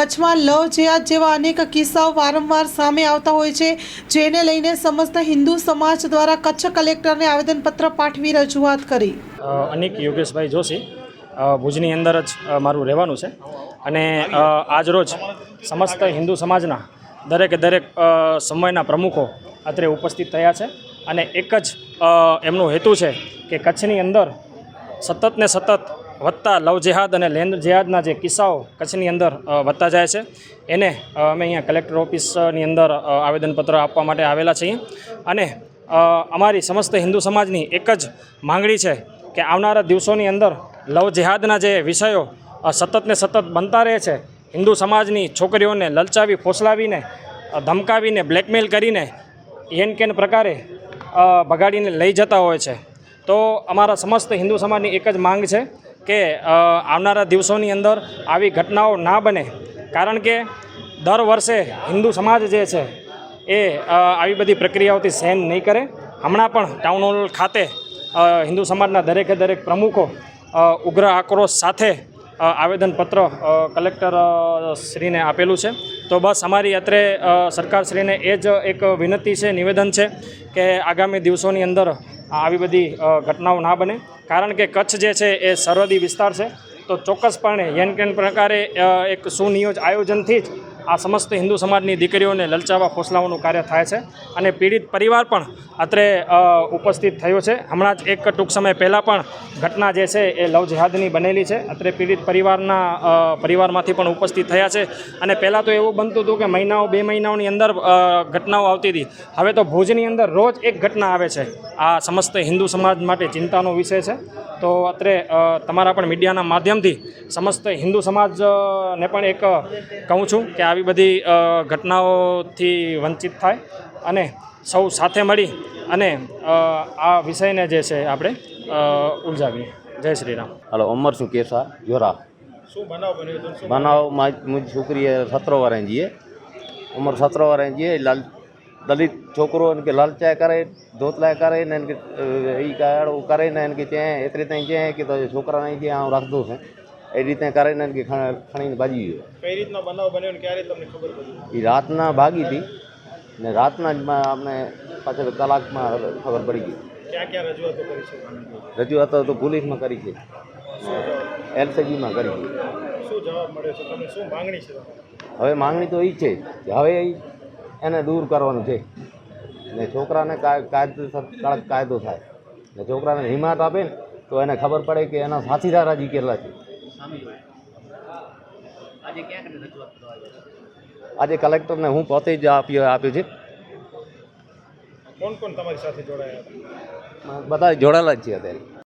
કચ્છમાં લવ જેહાદ જેવા અનેક કિસ્સાઓ વારંવાર સામે આવતા હોય છે, જેને લઈને સમસ્ત હિન્દુ સમાજ દ્વારા કચ્છ કલેક્ટરને આવેદનપત્ર પાઠવી રજૂઆત કરી. અનેક યોગેશભાઈ જોશી. ભુજની અંદર જ મારું રહેવાનું છે. અને આજરોજ સમસ્ત હિન્દુ સમાજના દરેકે દરેક સમયના પ્રમુખો અત્રે ઉપસ્થિત થયા છે. અને એક જ એમનો હેતુ છે કે કચ્છની અંદર સતત ને સતત વધતા લવ જેહાદ અને લેન્ડ જેહાદના જે કિસ્સાઓ કચ્છની અંદર વધતા જાય છે. એને અમે અહીંયા કલેક્ટર ઓફિસની અંદર આવેદનપત્ર આપવા માટે આવેલા છીએ. અને અમારી સમસ્ત હિન્દુ સમાજની એક જ માંગણી છે કે આવનારા દિવસોની અંદર લવ જેહાદના જે વિષયો સતતને સતત બનતા રહે છે, હિન્દુ સમાજની છોકરીઓને લલચાવી, ફોસલાવીને ધમકાવીને બ્લેકમેલ કરીને એન કેન પ્રકારે ભગાડીને લઈ જતા હોય છે. તો અમારા સમસ્ત હિન્દુ સમાજની એક જ માંગ છે કે આવનારા દિવસોની અંદર આવી ઘટનાઓ ના બને. કારણ કે દર વર્ષે હિન્દુ સમાજ જે છે એ આવી બધી પ્રક્રિયાઓથી સહન નહીં કરે. હમણાં પણ ટાઉન હોલ ખાતે હિન્દુ સમાજના દરેકે દરેક પ્રમુખો ઉગ્ર આક્રોશ સાથે આવેદનપત્ર કલેક્ટર શ્રીને આપેલું છે. તો બસ અમારી અત્રે સરકારશ્રીને એ જ એક વિનંતી છે, નિવેદન છે કે આગામી દિવસોની અંદર આવી બધી ઘટનાઓ ના બને. કારણ કે કચ્છ જે છે એ સરહદી વિસ્તાર છે. તો ચોક્કસપણે યન કેન પ્રકારે એક સુનિયોજ આયોજનથી જ આ સમસ્ત હિન્દુ સમાજની દીકરીઓને લલચાવવા ફોસલાવાનું કાર્ય થાય છે અને પીડિત પરિવાર પણ અત્રે ઉપસ્થિત થયો છે. હમણાં જ એક ટૂંક સમય પહેલાં પણ ઘટના જે છે એ લવ જેહાદની બનેલી છે. અત્રે પીડિત પરિવારના પરિવારમાંથી પણ ઉપસ્થિત થયા છે. અને પહેલાં તો એવું બનતું હતું કે મહિનાઓ, બે મહિનાઓની અંદર ઘટનાઓ આવતી હતી. હવે તો ભુજની અંદર રોજ એક ઘટના આવે છે. આ સમસ્ત હિન્દુ સમાજ માટે ચિંતાનો વિષય છે. તો અત્રે તમારા પણ મીડિયાના માધ્યમથી સમસ્ત હિન્દુ સમાજને પણ એક કહું છું કે આવી આવી બધી ઘટનાઓથી વંચિત થાય અને સૌ સાથે મળી અને આ વિષયને જે છે આપણે ઉલઝાવીએ. જય શ્રી રામ. હલો અમર શું કેસા જોરા. શું બનાવ બન્યો બનાવ મુજ છોકરીએ સત્રો વારાઈ જઈએ ઉંમર સતરો વારાઈ જઈએ લાલ દલિત છોકરો એને કે લાલચા કરે ધોતલા કરે ને એને કે એ કાળો કરે ને એને કે ચે એતરી તાઈ ચે કે તો છોકરાને જે આવું રાખતો છે. એ રીતે કરીને કે ખણીને ભાજી ગયો. કઈ રીતનો બનાવ બન્યો ને ક્યારે તમને ખબર પડી? એ રાતના ભાગી હતી ને રાતના જ આપણે પાછળ કલાકમાં ખબર પડી ગઈ. ક્યાં ક્યાં રજૂઆતો કરી છે? રજૂઆતો તો પોલીસમાં કરી છે. એલસીજીમાં કરી છે. શું જવાબ મળ્યો છે? તમને શું માંગણી છે? હવે માંગણી તો એ છે કે હવે એને દૂર કરવાનું છે. ને છોકરાને કાયદેસર કડક કાયદો થાય. ને છોકરાને હિંમત આપે ને તો એને ખબર પડે કે એના સાથીદાર હજી કેટલા છે. આજે કલેક્ટરને હું પોતે જ આપ્યો આપ્યું છે. કોણ કોણ તમારી સાથે જોડાયા બધા જોડાયેલા જ છે અત્યારે.